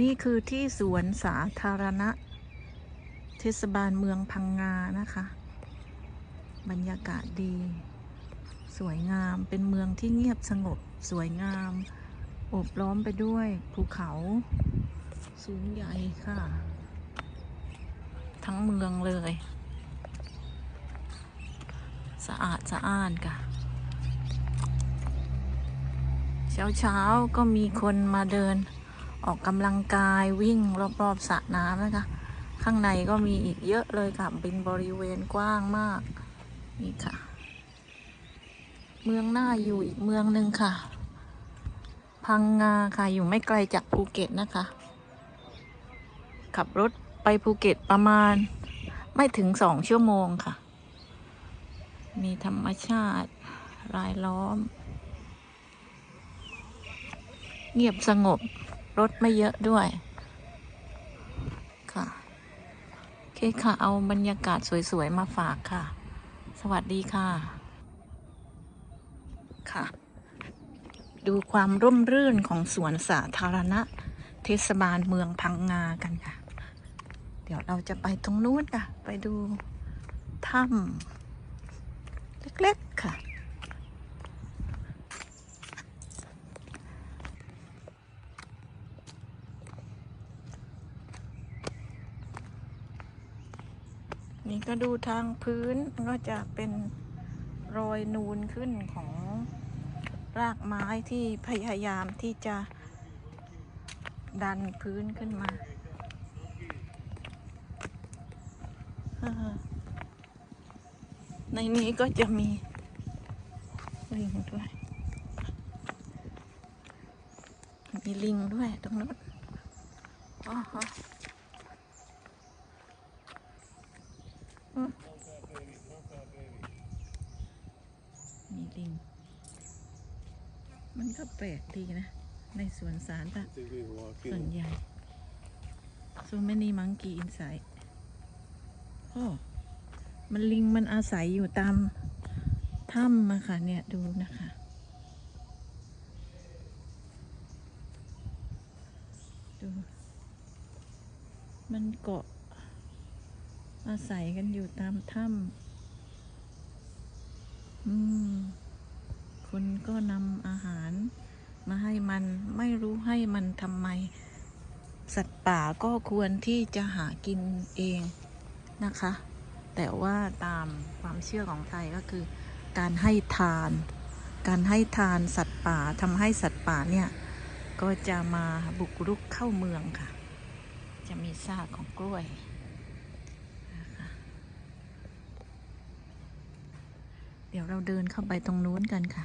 นี่คือที่สวนสาธารณะ เทศบาลเมืองพังงานะคะ บรรยากาศดี สวยงามเป็นเมืองที่เงียบสงบสวยงามโอบล้อมไปด้วยภูเขาสูงใหญ่ค่ะ ทั้งเมืองเลย สะอาดสะอ้านค่ะ เช้าเช้าๆก็มีคนมาเดิน ออกกำลังกายวิ่งรอบๆสระน้ำนะคะ ข้างในก็มีอีกเยอะเลยค่ะเป็นบริเวณกว้างมาก นี่ค่ะ เมืองหน้าอยู่อีกเมืองหนึ่งค่ะ พังงาค่ะอยู่ไม่ไกลจากภูเก็ตนะคะ ขับรถไปภูเก็ตประมาณไม่ถึงสองชั่วโมงค่ะ มีธรรมชาติรายล้อม เงียบสงบ รถไม่เยอะด้วยค่ะโอเคค่ะเอาบรรยากาศสวย ๆ มาฝากค่ะ สวัสดีค่ะ ค่ะ ดูความร่มรื่นของสวนสาธารณะ เทศบาลเมืองพังงากันค่ะ เดี๋ยวเราจะไปตรงนู้นค่ะ ไปดูถ้ำเล็ก ๆ ค่ะ นี่ก็ดูทางพื้นก็จะเป็นรอยนูนขึ้นของรากไม้ที่พยายามที่จะดันพื้นขึ้นมา ในนี้ก็จะมีลิงด้วย มีลิงด้วยตรงนู้นอ๋อฮะ มีลิง มันก็แปลกดีนะ ในสวนสารอะส่วนใหญ่ so many monkey inside โอ้มันลิงมันอาศัยอยู่ตามถ้ำมาค่ะ เนี่ย ดูนะคะดูมันเกาะ อาศัยกันอยู่ตามถ้ำอืมคุณก็นำอาหารมาให้มันไม่รู้ให้มันทำไม สัตว์ป่าก็ควรที่จะหากินเองนะคะ แต่ว่าตามความเชื่อของไทยก็คือ การให้ทาน การให้ทานสัตว์ป่าทำให้สัตว์ป่าเนี่ย ก็จะมาบุกรุกเข้าเมืองค่ะ จะมีซากของกล้วย เดี๋ยวเราเดินเข้าไปตรงนู้นกันค่ะ